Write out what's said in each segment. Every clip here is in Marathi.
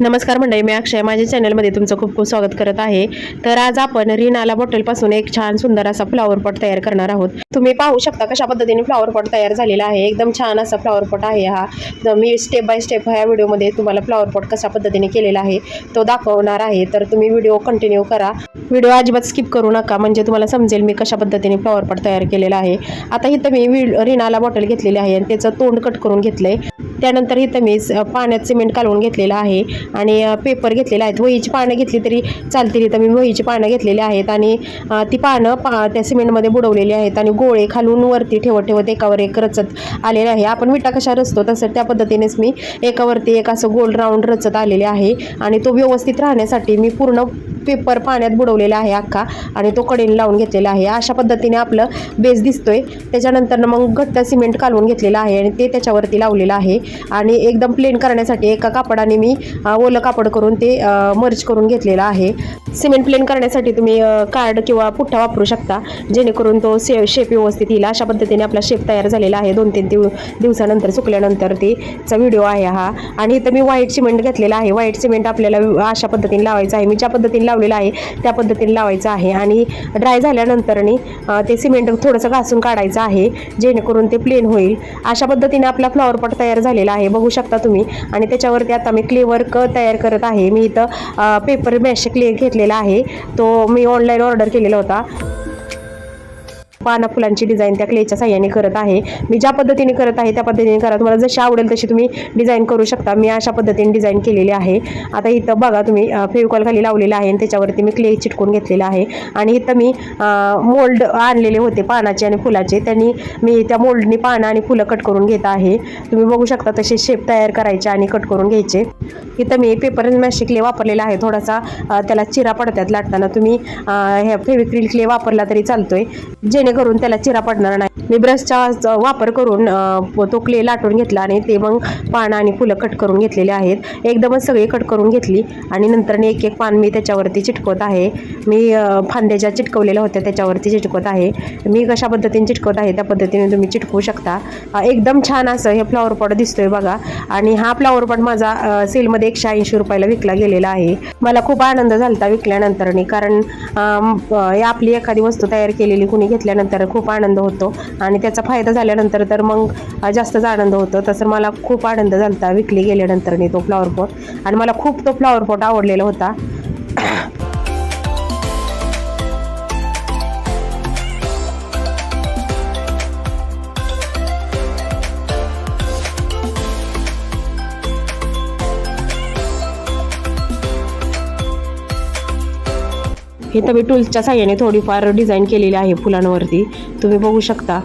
नमस्कार मंडळी मी अक्षय. माझ्या चॅनलमध्ये तुमचं खूप खूप स्वागत करत आहे. तर आज आपण रिनाला बॉटलपासून एक छान सुंदर असा फ्लॉवर पॉट तयार करणार आहोत. तुम्ही पाहू शकता कशा पद्धतीने फ्लॉवर पॉट तयार झालेला आहे. एकदम छान असा फ्लॉवर पॉट आहे हा. तर मी स्टेप बाय स्टेप ह्या व्हिडिओमध्ये तुम्हाला फ्लॉवर पॉट कशा पद्धतीने केलेला आहे तो दाखवणार आहे. तर तुम्ही व्हिडिओ कंटिन्यू करा. व्हिडिओ अजिबात स्किप करू नका. म्हणजे तुम्हाला समजेल मी कशा पद्धतीने फ्लॉवर पॉट तयार केलेला आहे. आता इथं मी वि- रिनाला बॉटल घेतलेली आहे आणि त्याचं तोंड कट करून घेतलंय. त्यानंतर इथं मी स- पाण्यात सिमेंट कालवून घेतलेलं आहे आणि पेपर घेतलेलं आहेत. वहीची पानं घेतली तरी चालतील इथं. मी वहीची पानं घेतलेली आहेत आणि ती पानं पा त्या सिमेंटमध्ये बुडवलेली आहेत आणि गोळे खालून वरती ठेवत ठेवत एकावर एक रचत आलेले आहे. आपण विटा कशा रचतो? तसं त्या पद्धतीनेच मी एकावरती एक असं गोल राऊंड रचत आलेले आहे आणि तो व्यवस्थित राहण्यासाठी मी पूर्ण पेपर पाण्यात बुडवलेला आहे अख्खा आणि तो कडेने लावून घेतलेला आहे. अशा पद्धतीने आपलं बेस दिसतोय. त्याच्यानंतर मग घट्ट सिमेंट कालवून घेतलेलं आहे आणि ते त्याच्यावरती लावलेलं आहे. आणि एकदम प्लेन करण्यासाठी एका कापडाने मी ओलं कापड करून ते मर्ज करून घेतलेलं आहे. सिमेंट प्लेन करण्यासाठी तुम्ही कार्ड किंवा पुठ्ठा वापरू शकता. जेणेकरून तो से शेप व्यवस्थित येईल. अशा पद्धतीने आपला शेप तयार झालेला आहे. दोन तीन दिव दिवसानंतर सुकल्यानंतर तेचा व्हिडिओ आहे हा. आणि इथं मी व्हाईट सिमेंट घेतलेला आहे. व्हाईट सिमेंट आपल्याला अशा पद्धतीने लावायचं आहे. मी ज्या पद्धतीने लावलेलं आहे. त्या पद्धतीने लावायचं आहे. आणि ड्राय झाल्यानंतरनी ते सिमेंट थोडंसं घासून काढायचं आहे जेणेकरून ते प्लेन होईल. अशा पद्धतीने आपला फ्लॉवर पॉट तयार झालेला आहे. बघू शकता तुम्ही. आणि त्याच्यावरती आता मी क्ले वर्क तयार करत आहे. मी इथं पेपर मॅश क्ले घेतलेला आहे. तो मी ऑनलाईन ऑर्डर केलेला होता. पाना फुलांची डिझाईन त्या क्लेच्या साह्याने करत आहे. मी ज्या पद्धतीने करत आहे त्या पद्धतीने करा. तुम्हाला जशी आवडेल तशी तुम्ही डिझाईन करू शकता. मी अशा पद्धतीने डिझाईन केलेली आहे. आता इथं बघा तुम्ही फेविकॉल खाली लावलेला आहे आणि त्याच्यावरती मी क्ले चिटकून घेतलेला आहे. आणि इथं मी मोल्ड आणलेले होते पानाचे आणि फुलाचे. त्यांनी मी त्या मोल्डनी पानं आणि फुलं कट करून घेत आहे. तुम्ही बघू शकता तसे शेप तयार करायचे आणि कट करून घ्यायचे. इथं मी पेपर मॅशिक क्ले वापरलेला आहे थोडासा. त्याला चिरा पडत्यात लाटताना तुम्ही हे ह्या फेविक्रिल क्ले वापरला तरी चालतोय. करून त्याला चिरा पडणार नाही. मी ब्रशचा वापर करून तो क्ले लाटून घेतला आणि ते मग पानं आणि फुलं कट करून घेतलेले आहेत. एकदमच सगळी कट करून घेतली आणि नंतर एक एक पान मी त्याच्यावरती चिटकवत आहे. मी फांद्याच्या फांद्या ज्या चिटकवलेल्या होत्या त्याच्यावरती चिटकवत आहे. मी कशा पद्धतीने चिटकवत आहे त्या पद्धतीने तुम्ही चिटकवू शकता. एकदम छान असं हे फ्लॉवर पॉट दिसतोय बघा. आणि हा फ्लॉवर पॉट माझा सेलमध्ये एकशे ऐंशी रुपयाला विकला गेलेला आहे. मला खूप आनंद झाला विकल्यानंतरनी कारण आपली एखादी वस्तू तयार केलेली कुणी घेतल्यानंतर खूप आनंद होतो. आणि त्याचा फायदा झाल्यानंतर तर मग जास्तच आनंद होतो. तसं मला खूप आनंद झाला होता विकली गेल्यानंतरनी तो फ्लॉवर पॉट आणि मला खूप तो फ्लॉवर पॉट आवडलेला होता. हे तर मी टूल्सच्या साह्याने थोडीफार डिझाईन केलेली आहे फुलांवरती. तुम्ही बघू शकता.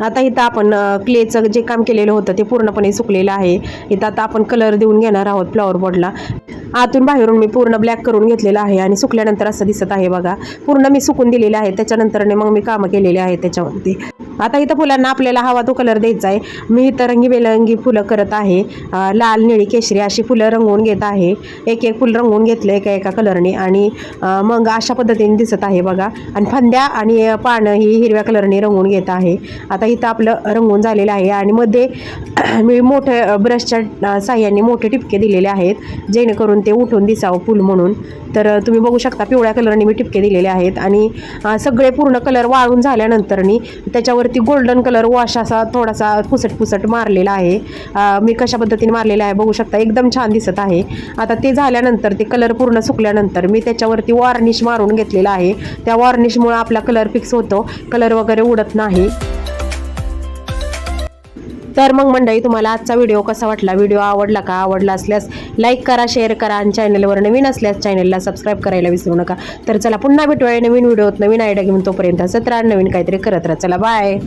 आता इथं आपण क्लेचं जे काम केलेलं होतं ते पूर्णपणे सुकलेलं आहे. इथं आता आपण कलर देऊन घेणार आहोत फ्लॉवर बॉडला आतून बाहेरून मी पूर्ण ब्लॅक करून घेतलेलं आहे आणि सुकल्यानंतर असं दिसत आहे बघा. पूर्ण मी सुकून दिलेले आहे. त्याच्यानंतरने मग मी कामं केलेली आहे त्याच्यावरती. आता इथं फुलांना आपल्याला हवा तो कलर द्यायचा आहे. मी इथं रंगीबेरंगी फुलं करत आहे. लाल निळी केशरी अशी फुलं रंगवून घेत आहे. एक एक फुल रंगवून घेतलं एका एका कलरने आणि मग अशा पद्धतीने दिसत आहे बघा. आणि फांद्या आणि पानं ही हिरव्या कलरने रंगवून घेत आहे. आता इथं आपलं रंगवून झालेलं आहे आणि मध्ये मी मोठे ब्रशच्या साह्याने मोठे टिपके दिलेले आहेत जेणेकरून ते उठून दिसावं फुल म्हणून. तर तुम्ही बघू शकता पिवळ्या कलरने मी टिपके दिलेले आहेत आणि सगळे पूर्ण कलर वाळून झाल्यानंतरनी त्याच्यावर त्याच्यावरती गोल्डन कलर वॉश असा थोडासा पुसट पुसट मारलेला आहे. मी कशा पद्धतीने मारलेला आहे बघू शकता. एकदम छान दिसत आहे. आता ते झाल्यानंतर ते कलर पूर्ण सुकल्यानंतर मी त्याच्यावरती वॉर्निश मारून घेतलेला आहे. त्या वॉर्निशमुळे आपला कलर फिक्स होतो. कलर वगैरे उडत नाही. तर मग मंडळी तुम्हाला आजचा व्हिडिओ कसा वाटला? व्हिडिओ आवडला का? आवडला असल्यास लाईक करा शेअर करा आणि चॅनलवर नवीन असल्यास चॅनलला सबस्क्राईब करायला विसरू नका. तर चला पुन्हा भेटूया. नवीन व्हिडिओत नवीन आयडिया घेऊन तोपर्यंत सतरा नवीन काहीतरी करत राहा. चला बाय